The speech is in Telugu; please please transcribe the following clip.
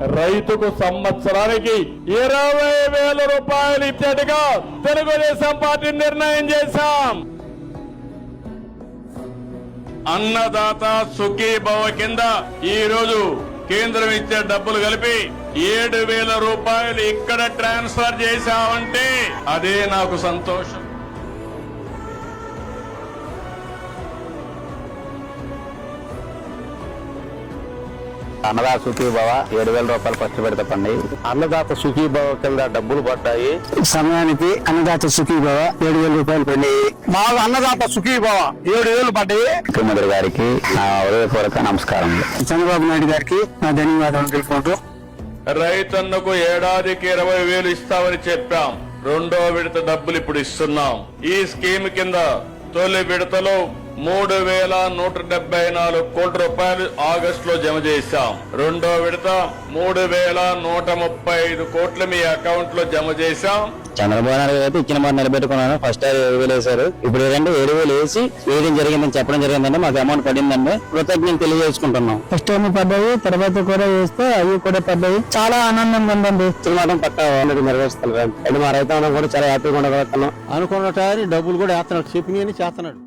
రైతుకు సంవత్సరానికి ఇరవై వేల రూపాయలు ఇచ్చేట్టుగా తెలుగుదేశం పార్టీ నిర్ణయం చేశాం. అన్నదాత సుఖీ భవ కింద ఈ రోజు కేంద్రం ఇచ్చే డబ్బులు కలిపి ఏడు వేల రూపాయలు ఇక్కడ ట్రాన్స్ఫర్ చేశామంటే అదే నాకు సంతోషం. అన్నదాత సుఖీభవ ఏడు వేల రూపాయలు ఖర్చు పెడతా పండి అన్నదాత సుఖీభవ కింద డబ్బులు పడ్డాయి. సమయానికి అన్నదాత సుఖీభవ ఏడు వేల రూపాయలు పడినాయి మాకు అన్నదాత సుఖీభవ ఏడు వేలు పడ్డాయి. ముఖ్యమంత్రి గారికి నా హృదయపూర్వక నమస్కారం చంద్రబాబు నాయుడు గారికి నా ధన్యవాదాలు తెలుపుకుంటూ. రైతన్నకు ఏడాదికి ఇరవై వేలు ఇస్తామని చెప్పాం. రెండో విడత డబ్బులు ఇప్పుడు ఇస్తున్నాం. ఈ స్కీమ్ కింద తొలి విడతలో మూడు వేల నూట డెబ్బై నాలుగు కోట్ల రూపాయలు ఆగస్టు లో జమ చేశాం. రెండో విడత మూడు వేల నూట ముప్పై ఐదు కోట్లు మీ అకౌంట్లో జమ చేశాం. చంద్రబాబు నాయుడు గారు అయితే ఇచ్చిన మాట నిలబెట్టుకున్నాను. ఫస్ట్ టైం ఏడు వేలు వేశారు. ఇప్పుడు ఏంటంటే ఏడు వేలు వేసి వేయడం జరిగిందని చెప్పడం జరిగిందంటే మాకు అమౌంట్ పడిందండి కృతజ్ఞతలు తెలియజేసుకుంటున్నాం. ఫస్ట్ టైం పడ్డాయి తర్వాత కూడా వేస్తే అవి కూడా పడ్డాయి. చాలా ఆనందంగా ఉందండి. ఇచ్చిన మాట పక్క నెరవేరుస్తారు. అంటే మా రైతాంగం కూడా చాలా హ్యాపీగా ఉండగలుగుతున్నాం. అనుకున్న టైం డబ్బులు కూడా వేస్తున్నాడు. చెప్పిన చేస్తున్నాడు.